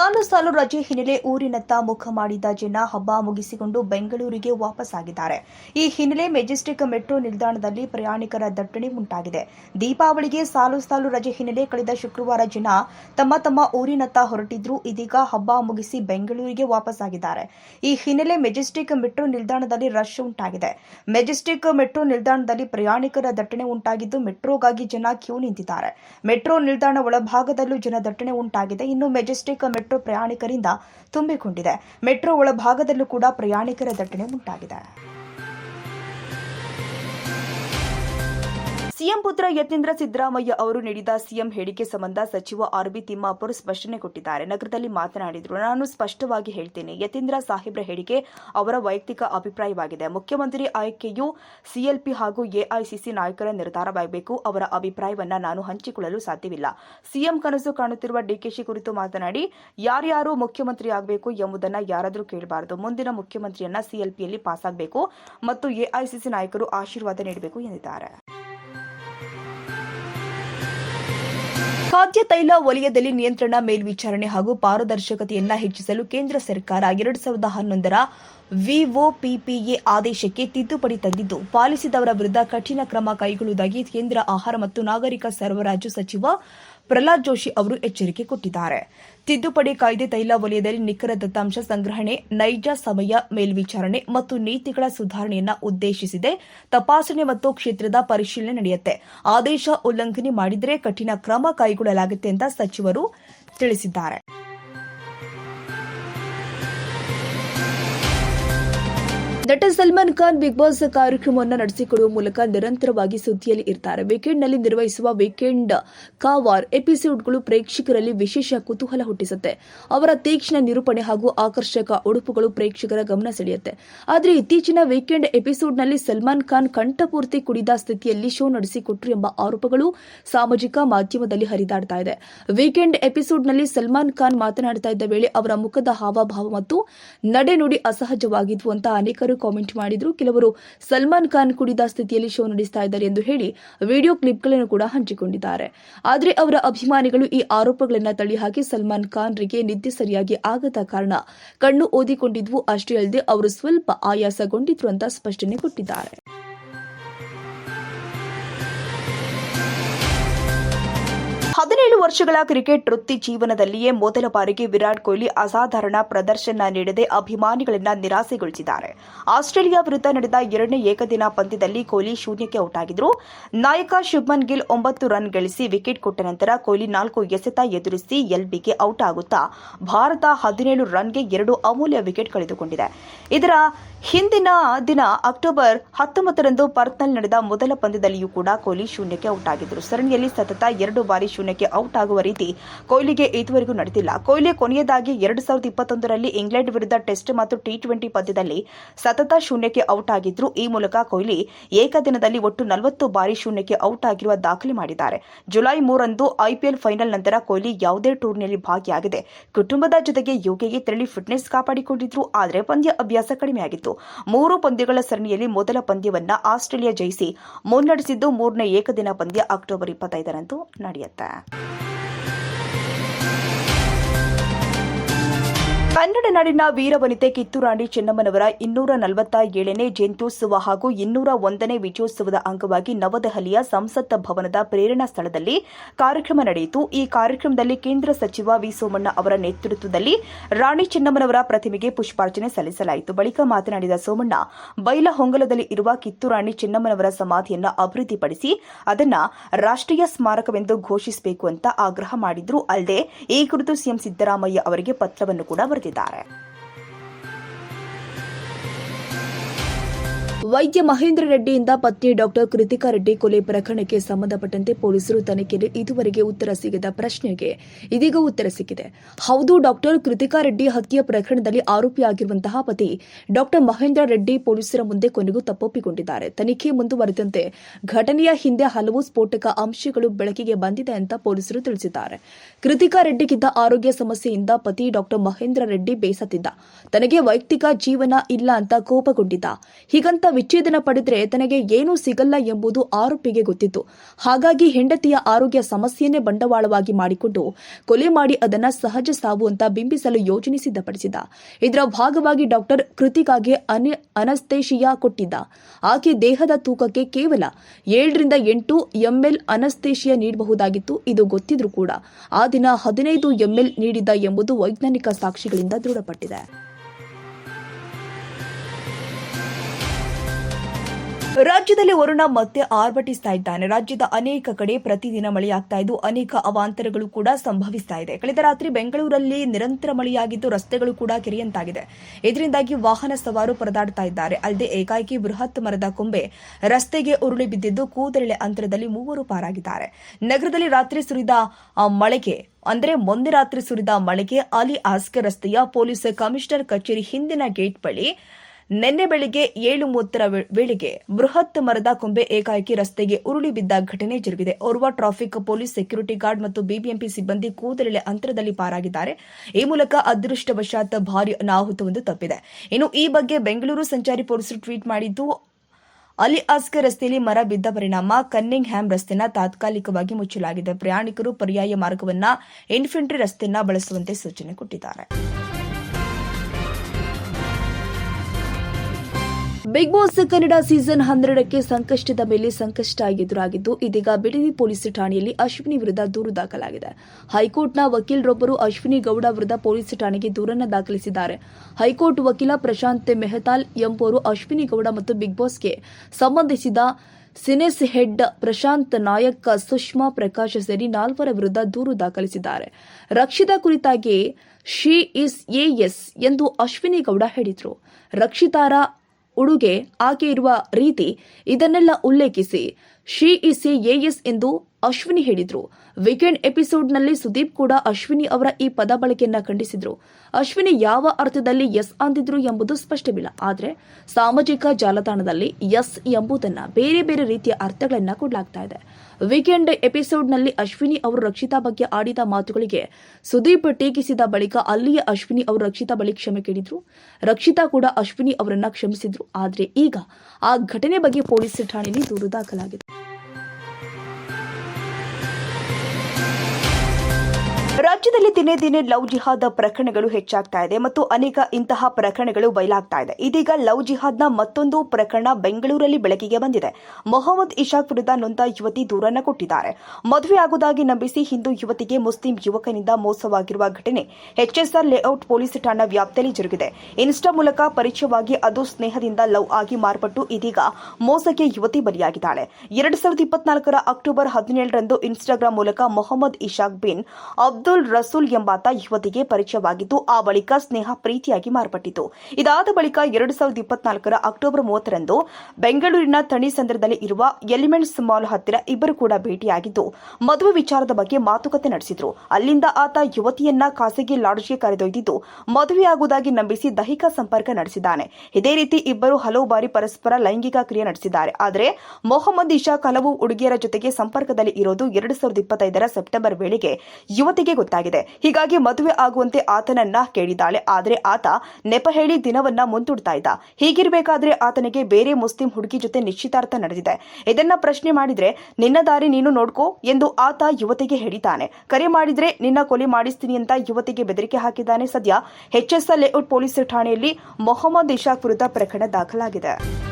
ಸಾಲು ಸಾಲು ರಜೆ ಹಿನ್ನೆಲೆ ಊರಿನತ್ತ ಮುಖ ಮಾಡಿದ ಜನ ಹಬ್ಬ ಮುಗಿಸಿಕೊಂಡು ಬೆಂಗಳೂರಿಗೆ ವಾಪಸ್ಸಾಗಿದ್ದಾರೆ. ಈ ಹಿನ್ನೆಲೆ ಮೆಜೆಸ್ಟಿಕ್ ಮೆಟ್ರೋ ನಿಲ್ದಾಣದಲ್ಲಿ ಪ್ರಯಾಣಿಕರ ದಟ್ಟಣೆ ಉಂಟಾಗಿದೆ. ದೀಪಾವಳಿಗೆ ಸಾಲು ಸಾಲು ರಜೆ ಹಿನ್ನೆಲೆ ಕಳೆದ ಶುಕ್ರವಾರ ಜನ ತಮ್ಮ ತಮ್ಮ ಊರಿನತ್ತ ಹೊರಟಿದ್ರು. ಇದೀಗ ಹಬ್ಬ ಮುಗಿಸಿ ಬೆಂಗಳೂರಿಗೆ ವಾಪಸ್ಸಾಗಿದ್ದಾರೆ. ಈ ಹಿನ್ನೆಲೆ ಮೆಜೆಸ್ಟಿಕ್ ಮೆಟ್ರೋ ನಿಲ್ದಾಣದಲ್ಲಿ ರಶ್ ಉಂಟಾಗಿದೆ. ಮೆಜೆಸ್ಟಿಕ್ ಮೆಟ್ರೋ ನಿಲ್ದಾಣದಲ್ಲಿ ಪ್ರಯಾಣಿಕರ ದಟ್ಟಣೆ ಉಂಟಾಗಿದ್ದು ಮೆಟ್ರೋಗಾಗಿ ಜನ ಕ್ಯೂ ನಿಂತಿದ್ದಾರೆ. ಮೆಟ್ರೋ ನಿಲ್ದಾಣ ಒಳಭಾಗದಲ್ಲೂ ಜನ ದಟ್ಟಣೆ ಉಂಟಾಗಿದೆ. ಇನ್ನು ಮೆಜೆಸ್ಟಿಕ್ ಮೆಟ್ರೋ ಪ್ರಯಾಣಿಕರಿಂದ ತುಂಬಿಕೊಂಡಿದೆ. ಮೆಟ್ರೋ ಒಳಭಾಗದಲ್ಲೂ ಕೂಡ ಪ್ರಯಾಣಿಕರ ದಟ್ಟಣೆ ಉಂಟಾಗಿದೆ. ಸಿಎಂ ಪುತ್ರ ಯತೀಂದ್ರ ಸಿದ್ದರಾಮಯ್ಯ ಅವರು ನೀಡಿದ ಸಿಎಂ ಹೇಳಿಕೆ ಸಂಬಂಧ ಸಚಿವ ಆರ್ಬಿ ತಿಮ್ಮಾಪುರ್ ಸ್ಪಷ್ಟನೆ ಕೊಟ್ಟಿದ್ದಾರೆ. ನಗರದಲ್ಲಿ ಮಾತನಾಡಿದರು. ನಾನು ಸ್ಪಷ್ಟವಾಗಿ ಹೇಳ್ತೇನೆ, ಯತೀಂದ್ರ ಸಾಹೇಬ್ರ ಹೇಳಿಕೆ ಅವರ ವೈಯಕ್ತಿಕ ಅಭಿಪ್ರಾಯವಾಗಿದೆ. ಮುಖ್ಯಮಂತ್ರಿ ಆಯ್ಕೆಯು ಸಿಎಲ್ಪಿ ಹಾಗೂ ಎಐಸಿಸಿ ನಾಯಕರ ನಿರ್ಧಾರವಾಗಬೇಕು. ಅವರ ಅಭಿಪ್ರಾಯವನ್ನ ನಾನು ಹಂಚಿಕೊಳ್ಳಲು ಸಾಧ್ಯವಿಲ್ಲ. ಸಿಎಂ ಕನಸು ಕಾಣುತ್ತಿರುವ ಡಿಕೆಶಿ ಕುರಿತು ಮಾತನಾಡಿ, ಯಾರ್ಯಾರು ಮುಖ್ಯಮಂತ್ರಿ ಆಗಬೇಕು ಎಂಬುದನ್ನ ಯಾರಾದರೂ ಕೇಳಬಾರದು. ಮುಂದಿನ ಮುಖ್ಯಮಂತ್ರಿಯನ್ನ ಸಿಎಲ್ಪಿಯಲ್ಲಿ ಪಾಸ್ ಆಗಬೇಕು ಮತ್ತು ಎಐಸಿಸಿ ನಾಯಕರು ಆಶೀರ್ವಾದ ನೀಡಬೇಕು ಎಂದಿದ್ದಾರೆ. ಖಾದ್ಯ ತೈಲ ವಲಯದಲ್ಲಿ ನಿಯಂತ್ರಣ, ಮೇಲ್ವಿಚಾರಣೆ ಹಾಗೂ ಪಾರದರ್ಶಕತೆಯನ್ನ ಹೆಚ್ಚಿಸಲು ಕೇಂದ್ರ ಸರ್ಕಾರ ಎರಡು ಸಾವಿರದ ಹನ್ನೊಂದರ ವಿಒಪಿಪಿಎ ಆದೇಶಕ್ಕೆ ತಿದ್ದುಪಡಿ ತಂದಿದ್ದು, ಪಾಲಿಸಿದವರ ವಿರುದ್ಧ ಕಠಿಣ ಕ್ರಮ ಕೈಗೊಳ್ಳುವುದಾಗಿ ಕೇಂದ್ರ ಆಹಾರ ಮತ್ತು ನಾಗರಿಕ ಸರಬರಾಜು ಸಚಿವ ಪ್ರಹ್ಲಾದ್ ಜೋಶಿ ಅವರು ಎಚ್ಚರಿಕೆ ಕೊಟ್ಟಿದ್ದಾರೆ. ತಿದ್ದುಪಡಿ ಕಾಯ್ದೆ ತೈಲ ವಲಯದಲ್ಲಿ ನಿಖರ ದತ್ತಾಂಶ ಸಂಗ್ರಹಣೆ, ನೈಜ ಸಮಯ ಮೇಲ್ವಿಚಾರಣೆ ಮತ್ತು ನೀತಿಗಳ ಸುಧಾರಣೆಯನ್ನ ಉದ್ದೇಶಿಸಿದೆ. ತಪಾಸಣೆ ಮತ್ತು ಕ್ಷೇತ್ರದ ಪರಿಶೀಲನೆ ನಡೆಯುತ್ತೆ. ಆದೇಶ ಉಲ್ಲಂಘನೆ ಮಾಡಿದರೆ ಕಠಿಣ ಕ್ರಮ ಕೈಗೊಳ್ಳಲಾಗುತ್ತೆ ಅಂತ ಸಚಿವರು ತಿಳಿಸಿದ್ದಾರೆ. ನಟ ಸಲ್ಮಾನ್ ಖಾನ್ ಬಿಗ್ ಬಾಸ್ ಕಾರ್ಯಕ್ರಮವನ್ನು ನಡೆಸಿಕೊಡುವ ಮೂಲಕ ನಿರಂತರವಾಗಿ ಸುದ್ದಿಯಲ್ಲಿ ಇರ್ತಾರೆ. ವೀಕೆಂಡ್ನಲ್ಲಿ ನಿರ್ವಹಿಸುವ ವೀಕೆಂಡ್ ಕಾವಾರ್ ಎಪಿಸೋಡ್ಗಳು ಪ್ರೇಕ್ಷಕರಲ್ಲಿ ವಿಶೇಷ ಕುತೂಹಲ ಹುಟ್ಟಿಸುತ್ತೆ. ಅವರ ತೀಕ್ಷ್ಣ ನಿರೂಪಣೆ ಹಾಗೂ ಆಕರ್ಷಕ ಉಡುಪುಗಳು ಪ್ರೇಕ್ಷಕರ ಗಮನ ಸೆಳೆಯುತ್ತೆ. ಆದರೆ ಇತ್ತೀಚಿನ ವೀಕೆಂಡ್ ಎಪಿಸೋಡ್ನಲ್ಲಿ ಸಲ್ಮಾನ್ ಖಾನ್ ಕಂಠಪೂರ್ತಿ ಕುಡಿದ ಸ್ಥಿತಿಯಲ್ಲಿ ಶೋ ನಡೆಸಿಕೊಟ್ರು ಎಂಬ ಆರೋಪಗಳು ಸಾಮಾಜಿಕ ಮಾಧ್ಯಮದಲ್ಲಿ ಹರಿದಾಡ್ತಾ ಇದೆ. ವೀಕೆಂಡ್ ಎಪಿಸೋಡ್ನಲ್ಲಿ ಸಲ್ಮಾನ್ ಖಾನ್ ಮಾತನಾಡ್ತಾ ಇದ್ದ ವೇಳೆ ಅವರ ಮುಖದ ಹಾವಭಾವ ಮತ್ತು ನಡೆನುಡಿ ಅಸಹಜವಾಗಿದ್ವು ಅಂತ ಅನೇಕರು ಕಾಮೆಂಟ್ ಮಾಡಿದ್ರು. ಕೆಲವರು ಸಲ್ಮಾನ್ ಖಾನ್ ಕುಡಿದ ಸ್ಥಿತಿಯಲ್ಲಿ ಶೋ ನಡೆಸ್ತಾ ಇದ್ದಾರೆ ಎಂದು ಹೇಳಿ ವಿಡಿಯೋ ಕ್ಲಿಪ್ಗಳನ್ನು ಕೂಡ ಹಂಚಿಕೊಂಡಿದ್ದಾರೆ. ಆದರೆ ಅವರ ಅಭಿಮಾನಿಗಳು ಈ ಆರೋಪಗಳನ್ನು ತಳ್ಳಿಹಾಕಿ ಸಲ್ಮಾನ್ ಖಾನ್ರಿಗೆ ನಿದ್ದೆ ಸರಿಯಾಗಿ ಆಗದ ಕಾರಣ ಕಣ್ಣು ಓದಿಕೊಂಡಿದ್ವು. ಅಷ್ಟೇ ಅಲ್ಲದೆ ಅವರು ಸ್ವಲ್ಪ ಆಯಾಸಗೊಂಡಿದ್ರು ಅಂತ ಸ್ಪಷ್ಟನೆ ಕೊಟ್ಟಿದ್ದಾರೆ. ವರ್ಷಗಳ ಕ್ರಿಕೆಟ್ ವೃತ್ತಿ ಜೀವನದಲ್ಲಿಯೇ ಮೊದಲ ಬಾರಿಗೆ ವಿರಾಟ್ ಕೊಹ್ಲಿ ಅಸಾಧಾರಣ ಪ್ರದರ್ಶನ ನೀಡದೆ ಅಭಿಮಾನಿಗಳನ್ನ ನಿರಾಸೆಗೊಳಿಸಿದ್ದಾರೆ. ಆಸ್ಟ್ರೇಲಿಯಾ ವಿರುದ್ಧ ನಡೆದ ಎರಡನೇ ಏಕದಿನ ಪಂದ್ಯದಲ್ಲಿ ಕೊಹ್ಲಿ ಶೂನ್ಯಕ್ಕೆ ಔಟ್ ಆಗಿದ್ರು ನಾಯಕ ಶುಭ್ಮನ್ ಗಿಲ್ ಒಂಬತ್ತು ರನ್ ಗಳಿಸಿ ವಿಕೆಟ್ ಕೊಟ್ಟ ನಂತರ ಕೊಹ್ಲಿ ನಾಲ್ಕು ಎಸೆತ ಎದುರಿಸಿ ಎಲ್ಬಿಗೆ ಔಟ್ ಆಗುತ್ತಾ. ಭಾರತ ಹದಿನೇಳು ರನ್ಗೆ ಎರಡು ಅಮೂಲ್ಯ ವಿಕೆಟ್ ಕಳೆದುಕೊಂಡಿದೆ. ಇದರ ಹಿಂದಿನ ದಿನ ಅಕ್ಟೋಬರ್ ಹತ್ತೊಂಬತ್ತರಂದು ಪರ್ತ್ನಲ್ಲಿ ನಡೆದ ಮೊದಲ ಪಂದ್ಯದಲ್ಲಿಯೂ ಕೂಡ ಕೊಹ್ಲಿ ಶೂನ್ಯಕ್ಕೆ ಔಟ್ ಆಗಿದ್ದರು ಸರಣಿಯಲ್ಲಿ ಸತತ ಎರಡು ಬಾರಿ ಶೂನ್ಯಕ್ಕೆ ಔಟ್ ಆಗುವ ರೀತಿ ಕೊಹ್ಲಿಗೆ ಇದುವರೆಗೂ ನಡೆದಿಲ್ಲ. ಕೊಹ್ಲಿ ಕೊನೆಯದಾಗಿ ಎರಡು ಸಾವಿರದ ಇಪ್ಪತ್ತೊಂದರಲ್ಲಿ ಇಂಗ್ಲೆಂಡ್ ವಿರುದ್ಧ ಟೆಸ್ಟ್ ಮತ್ತು ಟಿ ಟ್ವೆಂಟಿ ಪಂದ್ಯದಲ್ಲಿ ಸತತ ಶೂನ್ಯಕ್ಕೆ ಔಟ್ ಆಗಿದ್ರು. ಈ ಮೂಲಕ ಕೊಹ್ಲಿ ಏಕದಿನದಲ್ಲಿ ಒಟ್ಟು ನಲವತ್ತು ಬಾರಿ ಶೂನ್ಯಕ್ಕೆ ಔಟ್ ಆಗಿರುವ ದಾಖಲೆ ಮಾಡಿದ್ದಾರೆ. ಜುಲೈ ಮೂರಂದು ಐಪಿಎಲ್ ಫೈನಲ್ ನಂತರ ಕೊಹ್ಲಿ ಯಾವುದೇ ಟೂರ್ನಿಯಲ್ಲಿ ಭಾಗಿಯಾಗಿದೆ ಕುಟುಂಬದ ಜೊತೆಗೆ ಯುಕೆಗೆ ತೆರಳಿ ಫಿಟ್ನೆಸ್ ಕಾಪಾಡಿಕೊಂಡಿದ್ರು. ಆದರೆ ಪಂದ್ಯ ಅಭ್ಯಾಸ ಕಡಿಮೆಯಾಗಿತ್ತು. ಮೂರು ಪಂದ್ಯಗಳ ಸರಣಿಯಲ್ಲಿ ಮೊದಲ ಪಂದ್ಯವನ್ನ ಆಸ್ಟ್ರೇಲಿಯಾ ಜಯಿಸಿ ಮುನ್ನಡೆಸಿದ್ದು ಮೂರನೇ ಏಕದಿನ ಪಂದ್ಯ ಅಕ್ಟೋಬರ್ ಇಪ್ಪತ್ತೈದರಂದು ನಡೆಯುತ್ತೆ. ಕನ್ನಡ ನಾಡಿನ ವೀರವನಿತೆ ಕಿತ್ತೂರಾಣಿ ಚೆನ್ನಮ್ಮನವರ ಇನ್ನೂರ ನಲವತ್ತ ಏಳನೇ ಜಯಂತ್ಯೋತ್ಸವ ಹಾಗೂ ಇನ್ನೂರ ಒಂದನೇ ವಿಜಯೋತ್ಸವದ ಅಂಗವಾಗಿ ನವದೆಹಲಿಯ ಸಂಸತ್ ಭವನದ ಪ್ರೇರಣಾ ಸ್ಥಳದಲ್ಲಿ ಕಾರ್ಯಕ್ರಮ ನಡೆಯಿತು. ಈ ಕಾರ್ಯಕ್ರಮದಲ್ಲಿ ಕೇಂದ್ರ ಸಚಿವ ವಿ ಸೋಮಣ್ಣ ಅವರ ನೇತೃತ್ವದಲ್ಲಿ ರಾಣಿ ಚೆನ್ನಮ್ಮನವರ ಪ್ರತಿಮೆಗೆ ಪುಷ್ಪಾರ್ಚನೆ ಸಲ್ಲಿಸಲಾಯಿತು. ಬಳಿಕ ಮಾತನಾಡಿದ ಸೋಮಣ್ಣ ಬೈಲಹೊಂಗಲದಲ್ಲಿ ಇರುವ ಕಿತ್ತೂರಾಣಿ ಚೆನ್ನಮ್ಮನವರ ಸಮಾಧಿಯನ್ನು ಅಭಿವೃದ್ಧಿಪಡಿಸಿ ಅದನ್ನ ರಾಷ್ಟ್ರೀಯ ಸ್ಮಾರಕವೆಂದು ಘೋಷಿಸಬೇಕು ಅಂತ ಆಗ್ರಹ ಮಾಡಿದ್ರು. ಅಲ್ಲದೆ, ಈ ಕುರಿತು ಸಿಎಂ ಸಿದ್ದರಾಮಯ್ಯ ಅವರಿಗೆ ಪತ್ರವನ್ನು ಕೂಡ di dare. ವೈದ್ಯ ಮಹೇಂದ್ರ ರೆಡ್ಡಿಯಿಂದ ಪತ್ನಿ ಡಾಕ್ಟರ್ ಕೃತಿಕಾ ರೆಡ್ಡಿ ಕೊಲೆ ಪ್ರಕರಣಕ್ಕೆ ಸಂಬಂಧಪಟ್ಟಂತೆ ಪೊಲೀಸರು ತನಿಖೆಯಲ್ಲಿ ಇದುವರೆಗೆ ಉತ್ತರ ಸಿಗದ ಪ್ರಶ್ನೆಗೆ ಇದೀಗ ಉತ್ತರ ಸಿಕ್ಕಿದೆ. ಹೌದು, ಡಾಕ್ಟರ್ ಕೃತಿಕಾ ರೆಡ್ಡಿ ಹತ್ಯೆ ಪ್ರಕರಣದಲ್ಲಿ ಆರೋಪಿಯಾಗಿರುವಂತಹ ಪತಿ ಡಾಕ್ಟರ್ ಮಹೇಂದ್ರ ರೆಡ್ಡಿ ಪೊಲೀಸರ ಮುಂದೆ ಕೊನೆಗೂ ತಪ್ಪೊಪ್ಪಿಕೊಂಡಿದ್ದಾರೆ. ತನಿಖೆ ಮುಂದುವರೆದಂತೆ ಘಟನೆಯ ಹಿಂದೆ ಹಲವು ಸ್ಫೋಟಕ ಅಂಶಗಳು ಬೆಳಕಿಗೆ ಬಂದಿದೆ ಅಂತ ಪೊಲೀಸರು ತಿಳಿಸಿದ್ದಾರೆ. ಕೃತಿಕಾ ರೆಡ್ಡಿಗಿದ್ದ ಆರೋಗ್ಯ ಸಮಸ್ಯೆಯಿಂದ ಪತಿ ಡಾಕ್ಟರ್ ಮಹೇಂದ್ರ ರೆಡ್ಡಿ ಬೇಸತ್ತಿದ್ದ. ತನಗೆ ವೈಯಕ್ತಿಕ ಜೀವನ ಇಲ್ಲ ಅಂತ ಕೋಪಗೊಂಡಿದ್ದ. ಹೀಗಂತ ವಿಚ್ಛೇದನ ಪಡೆದರೆ ತನಗೆ ಏನೂ ಸಿಗಲ್ಲ ಎಂಬುದು ಆರೋಪಿಗೆ ಗೊತ್ತಿತ್ತು. ಹಾಗಾಗಿ ಹೆಂಡತಿಯ ಆರೋಗ್ಯ ಸಮಸ್ಯೆಯನ್ನೇ ಬಂಡವಾಳವಾಗಿ ಮಾಡಿಕೊಂಡು ಕೊಲೆ ಮಾಡಿ ಅದನ್ನ ಸಹಜ ಸಾವು ಅಂತ ಬಿಂಬಿಸಲು ಯೋಜನೆ ಸಿದ್ಧಪಡಿಸಿದ. ಇದರ ಭಾಗವಾಗಿ ಡಾಕ್ಟರ್ ಕೃತಿಕಾಗೆ ಅನೆ ಅನಸ್ತೇಶಿಯಾ ಕೊಟ್ಟಿದ್ದ. ಆಕೆ ದೇಹದ ತೂಕಕ್ಕೆ ಕೇವಲ ಏಳರಿಂದ ಎಂಟು ಎಂಎಲ್ ಅನಸ್ತೇಶಿಯಾ ನೀಡಬಹುದಾಗಿತ್ತು, ಇದು ಗೊತ್ತಿದ್ರೂ ಕೂಡ. ಆ ದಿನ ಹದಿನೈದು ಎಂಎಲ್ ನೀಡಿದ್ದ ಎಂಬುದು ವೈಜ್ಞಾನಿಕ ಸಾಕ್ಷಿಗಳಿಂದ ದೃಢಪಟ್ಟಿದೆ. ರಾಜ್ಯದಲ್ಲಿ ವರುಣ ಮತ್ತೆ ಆರ್ಭಟಿಸ್ತಾ ಇದ್ದಾನೆ. ರಾಜ್ಯದ ಅನೇಕ ಕಡೆ ಪ್ರತಿದಿನ ಮಳೆಯಾಗ್ತಾ ಇದ್ದು, ಅನೇಕ ಅವಾಂತರಗಳು ಕೂಡ ಸಂಭವಿಸ್ತಾ ಇದೆ. ಕಳೆದ ರಾತ್ರಿ ಬೆಂಗಳೂರಲ್ಲಿ ನಿರಂತರ ಮಳೆಯಾಗಿದ್ದು, ರಸ್ತೆಗಳು ಕೂಡ ಕೆರೆಯಂತಾಗಿದೆ. ಇದರಿಂದಾಗಿ ವಾಹನ ಸವಾರು ಪರದಾಡ್ತಾ ಇದ್ದಾರೆ. ಅಲ್ಲದೆ ಏಕಾಏಕಿ ಬೃಹತ್ ಮರದ ಕೊಂಬೆ ರಸ್ತೆಗೆ ಉರುಳಿ ಬಿದ್ದಿದ್ದು, ಕೂದಲೆಳೆ ಅಂತರದಲ್ಲಿ ಮೂವರು ಪಾರಾಗಿದ್ದಾರೆ. ನಗರದಲ್ಲಿ ರಾತ್ರಿ ಸುರಿದ ಮಳೆಗೆ, ಅಂದರೆ ಮೊನ್ನೆ ರಾತ್ರಿ ಸುರಿದ ಮಳೆಗೆ, ಅಲಿ ಆಸ್ಕರ್ ರಸ್ತೆಯ ಪೊಲೀಸ್ ಕಮಿಷನರ್ ಕಚೇರಿ ಹಿಂದಿನ ಗೇಟ್ ಬಳಿ ನಿನ್ನೆ ಬೆಳಿಗ್ಗೆ ಏಳು ಮೂವತ್ತರ ವೇಳೆಗೆ ಬೃಹತ್ ಮರದ ಕೊಂಬೆ ಏಕಾಏಕಿ ರಸ್ತೆಗೆ ಉರುಳಿ ಬಿದ್ದ ಘಟನೆ ಜರುಗಿದೆ. ಓರ್ವ ಟ್ರಾಫಿಕ್ ಪೊಲೀಸ್ ಸೆಕ್ಯೂರಿಟಿ ಗಾರ್ಡ್ ಮತ್ತು ಬಿಬಿಎಂಪಿ ಸಿಬ್ಬಂದಿ ಕೂದಲೆಳೆ ಅಂತರದಲ್ಲಿ ಪಾರಾಗಿದ್ದಾರೆ. ಈ ಮೂಲಕ ಅದೃಷ್ಟವಶಾತ್ ಭಾರಿ ಅನಾಹುತವೊಂದು ತಪ್ಪಿದೆ. ಇನ್ನು ಈ ಬಗ್ಗೆ ಬೆಂಗಳೂರು ಸಂಚಾರಿ ಪೊಲೀಸರು ಟ್ವೀಟ್ ಮಾಡಿದ್ದು, ಅಲಿ ಆಸ್ಕರ್ ರಸ್ತೆಯಲ್ಲಿ ಮರ ಬಿದ್ದ ಪರಿಣಾಮ ಕನ್ನಿಂಗ್ ಹ್ಯಾಮ್ ರಸ್ತೆನ ತಾತ್ಕಾಲಿಕವಾಗಿ ಮುಚ್ಚಲಾಗಿದೆ. ಪ್ರಯಾಣಿಕರು ಪರ್ಯಾಯ ಮಾರ್ಗವನ್ನ ಇನ್ಫೆಂಟ್ರಿ ರಸ್ತೆಯನ್ನ ಬಳಸುವಂತೆ ಸೂಚನೆ ಕೊಟ್ಟಿದ್ದಾರೆ. ಬಿಗ್ ಬಾಸ್ ಕನ್ನಡ ಸೀಸನ್ ಹನ್ನೆರಡಕ್ಕೆ ಸಂಕಷ್ಟದ ಮೇಲೆ ಸಂಕಷ್ಟ ಎದುರಾಗಿದ್ದು, ಇದೀಗ ಬಿಡದಿ ಪೊಲೀಸ್ ಠಾಣೆಯಲ್ಲಿ ಅಶ್ವಿನಿ ವಿರುದ್ಧ ದೂರು ದಾಖಲಾಗಿದೆ. ಹೈಕೋರ್ಟ್ನ ವಕೀಲರೊಬ್ಬರು ಅಶ್ವಿನಿ ಗೌಡ ವಿರುದ್ಧ ಪೊಲೀಸ್ ಠಾಣೆಗೆ ದೂರನ್ನು ದಾಖಲಿಸಿದ್ದಾರೆ. ಹೈಕೋರ್ಟ್ ವಕೀಲ ಪ್ರಶಾಂತ್ ಮೆಹತಾಲ್ ಎಂಬುವರು ಅಶ್ವಿನಿ ಗೌಡ ಮತ್ತು ಬಿಗ್ ಬಾಸ್ಗೆ ಸಂಬಂಧಿಸಿದ ಸಿನೆಸ್ ಹೆಡ್ ಪ್ರಶಾಂತ್ ನಾಯಕ್, ಸುಷ್ಮಾ ಪ್ರಕಾಶ್ ಸೇರಿ ನಾಲ್ವರ ವಿರುದ್ಧ ದೂರು ದಾಖಲಿಸಿದ್ದಾರೆ. ರಕ್ಷಿತಾ ಕುರಿತಾಗಿ ಶಿ ಇಸ್ ಎಎಸ್ ಎಂದು ಅಶ್ವಿನಿ ಗೌಡ ಹೇಳಿದರು. ರಕ್ಷಿತಾರ ಉಡುಗೆ ಆಕೆ ಇರುವ ರೀತಿ ಇದನ್ನೆಲ್ಲ ಉಲ್ಲೇಖಿಸಿ. ಶಿ ಇಸ್ ಎಎಸ್ ಎಂದು ಅಶ್ವಿನಿ ಹೇಳಿದ್ರು. ವೀಕೆಂಡ್ ಎಪಿಸೋಡ್ನಲ್ಲಿ ಸುದೀಪ್ ಕೂಡ ಅಶ್ವಿನಿ ಅವರ ಈ ಪದ ಬಳಕೆಯನ್ನ ಖಂಡಿಸಿದ್ರು. ಅಶ್ವಿನಿ ಯಾವ ಅರ್ಥದಲ್ಲಿ ಎಸ್ ಅಂದಿದ್ರು ಎಂಬುದು ಸ್ಪಷ್ಟವಿಲ್ಲ. ಆದರೆ ಸಾಮಾಜಿಕ ಜಾಲತಾಣದಲ್ಲಿ ಎಸ್ ಎಂಬುದನ್ನ ಬೇರೆ ಬೇರೆ ರೀತಿಯ ಅರ್ಥಗಳನ್ನ ಕೊಡಲಾಗ್ತಾ ಇದೆ. ವೀಕೆಂಡ್ ಎಪಿಸೋಡ್ನಲ್ಲಿ ಅಶ್ವಿನಿ ಅವರು ರಕ್ಷಿತಾ ಬಗ್ಗೆ ಆಡಿದ ಮಾತುಗಳಿಗೆ ಸುದೀಪ್ ಟೀಕಿಸಿದ ಬಳಿಕ ಅಲ್ಲಿಯೇ ಅಶ್ವಿನಿ ಅವರು ರಕ್ಷಿತಾ ಬಳಿ ಕ್ಷಮೆ ಕೇಳಿದ್ರು. ರಕ್ಷಿತಾ ಕೂಡ ಅಶ್ವಿನಿ ಅವರನ್ನ ಕ್ಷಮಿಸಿದ್ರು. ಆದರೆ ಈಗ ಆ ಘಟನೆ ಬಗ್ಗೆ ಪೊಲೀಸ್ ಠಾಣೆಯಲ್ಲಿ ದೂರು ದಾಖಲಾಗಿದೆ. ರಾಜ್ಯದಲ್ಲಿ ದಿನೇ ದಿನೇ ಲವ್ ಜಿಹಾದ್ ಪ್ರಕರಣಗಳು ಹೆಚ್ಚಾಗ್ತಾ ಇದೆ ಮತ್ತು ಅನೇಕ ಇಂತಹ ಪ್ರಕರಣಗಳು ಬಯಲಾಗ್ತಾ ಇದೆ. ಇದೀಗ ಲವ್ ಜಿಹಾದ್ನ ಮತ್ತೊಂದು ಪ್ರಕರಣ ಬೆಂಗಳೂರಲ್ಲಿ ಬೆಳಕಿಗೆ ಬಂದಿದೆ. ಮೊಹಮ್ಮದ್ ಇಶಾಕ್ ವಿರುದ್ಧ ನೊಂದ ಯುವತಿ ದೂರನ್ನ ಕೊಟ್ಟಿದ್ದಾರೆ. ಮದುವೆ ಆಗುವುದಾಗಿ ನಂಬಿಸಿ ಹಿಂದೂ ಯುವತಿಗೆ ಮುಸ್ಲಿಂ ಯುವಕನಿಂದ ಮೋಸವಾಗಿರುವ ಘಟನೆ ಎಚ್ಎಸ್ಆರ್ ಲೇಔಟ್ ಪೊಲೀಸ್ ಠಾಣಾ ವ್ಯಾಪ್ತಿಯಲ್ಲಿ ಜರುಗಿದೆ. ಇನ್ಸ್ಟಾ ಮೂಲಕ ಪರಿಚಯವಾಗಿ ಅದು ಸ್ನೇಹದಿಂದ ಲವ್ ಆಗಿ ಮಾರ್ಪಟ್ಟು ಇದೀಗ ಮೋಸಕ್ಕೆ ಯುವತಿ ಬಲಿಯಾಗಿದ್ದಾಳೆ. ಎರಡ್ ಸಾವಿರದ ಇಪ್ಪತ್ನಾಲ್ಕರ ಅಕ್ಟೋಬರ್ ಹದಿನೇಳರಂದು ಇನ್ಸ್ಟಾಗ್ರಾಂ ಮೂಲಕ ಮೊಹಮ್ಮದ್ ಇಶಾಕ್ ಬಿನ್ ಅಬ್ದುಲ್ ರಸೂಲ್ ಎಂಬಾತ ಯುವತಿಗೆ ಪರಿಚಯವಾಗಿದ್ದು, ಆ ಬಳಿಕ ಸ್ನೇಹ ಪ್ರೀತಿಯಾಗಿ ಮಾರ್ಪಟ್ಟಿತು. ಇದಾದ ಬಳಿಕ ಎರಡು ಸಾವಿರದ ಇಪ್ಪತ್ನಾಲ್ಕರ ಅಕ್ಟೋಬರ್ ಮೂವತ್ತರಂದು ಬೆಂಗಳೂರಿನ ತಣಿ ತಣಿಸಂದ್ರದಲ್ಲಿ ಇರುವ ಎಲಿಮೆಂಟ್ಸ್ ಮಾಲ್ ಹತ್ತಿರ ಇಬ್ಬರು ಕೂಡ ಭೇಟಿಯಾಗಿದ್ದು, ಮದುವೆ ವಿಚಾರದ ಬಗ್ಗೆ ಮಾತುಕತೆ ನಡೆಸಿದ್ರು. ಅಲ್ಲಿಂದ ಆತ ಯುವತಿಯನ್ನ ಖಾಸಗಿ ಲಾಡ್ಜ್ಗೆ ಕರೆದೊಯ್ದಿದ್ದು, ಮದುವೆಯಾಗುವುದಾಗಿ ನಂಬಿಸಿ ದೈಹಿಕ ಸಂಪರ್ಕ ನಡೆಸಿದ್ದಾನೆ. ಇದೇ ರೀತಿ ಇಬ್ಬರು ಹಲವು ಬಾರಿ ಪರಸ್ಪರ ಲೈಂಗಿಕ ಕ್ರಿಯೆ ನಡೆಸಿದ್ದಾರೆ. ಆದರೆ, ಮೊಹಮ್ಮದ್ ಇಶಾಕ್ ಹಲವು ಹುಡುಗಿಯರ ಜೊತೆಗೆ ಸಂಪರ್ಕದಲ್ಲಿ ಇರೋದು ಎರಡು ಸಾವಿರದ ಇಪ್ಪತ್ತೈದರ ಸೆಪ್ಟೆಂಬರ್ ವೇಳೆಗೆ ಯುವತಿಗೆ ಗೊತ್ತಾಗಿದೆ. ಹೀಗಾಗಿ ಮದುವೆ ಆಗುವಂತೆ ಆತನನ್ನ ಕೇಳಿದ್ದಾಳೆ. ಆದರೆ ಆತ ನೆಪ ಹೇಳಿ ದಿನವನ್ನ ಮುಂದೂಡ್ತಾ ಇದ್ದ. ಹೀಗಿರಬೇಕಾದ್ರೆ ಆತನಿಗೆ ಬೇರೆ ಮುಸ್ಲಿಂ ಹುಡುಗಿ ಜೊತೆ ನಿಶ್ಚಿತಾರ್ಥ ನಡೆದಿದೆ. ಇದನ್ನ ಪ್ರಶ್ನೆ ಮಾಡಿದ್ರೆ, ನಿನ್ನ ದಾರಿ ನೀನು ನೋಡ್ಕೋ ಎಂದು ಆತ ಯುವತಿಗೆ ಹೇಳಿದ್ದಾನೆ. ಕರೆ ಮಾಡಿದ್ರೆ, ನಿನ್ನ ಕೊಲೆ ಮಾಡಿಸ್ತೀನಿ ಅಂತ ಯುವತಿಗೆ ಬೆದರಿಕೆ ಹಾಕಿದ್ದಾನೆ ಸದ್ಯ. ಎಚ್ಎಸ್ಎಲ್ ಲೇಔಟ್ ಪೊಲೀಸ್ ಠಾಣೆಯಲ್ಲಿ ಮೊಹಮ್ಮದ್ ಇಶಾಕ್ ವಿರುದ್ಧ ಪ್ರಕರಣ ದಾಖಲಾಗಿದೆ.